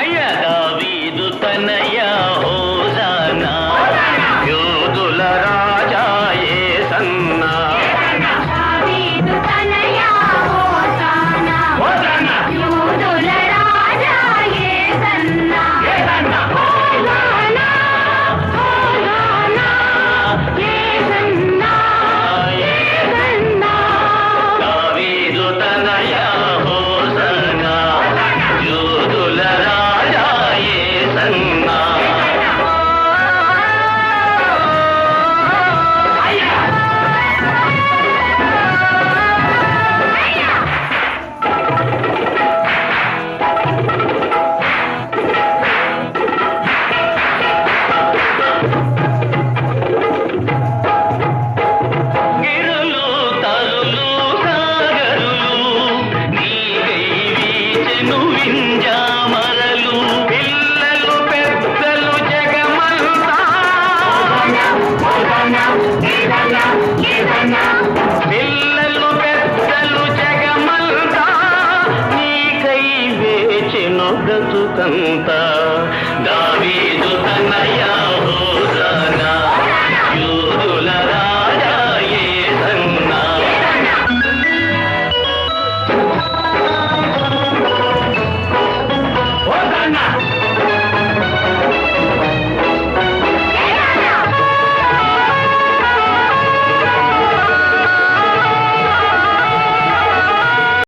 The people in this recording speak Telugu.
అయ్యా దావీదు తనయా బ్రతుకంతా.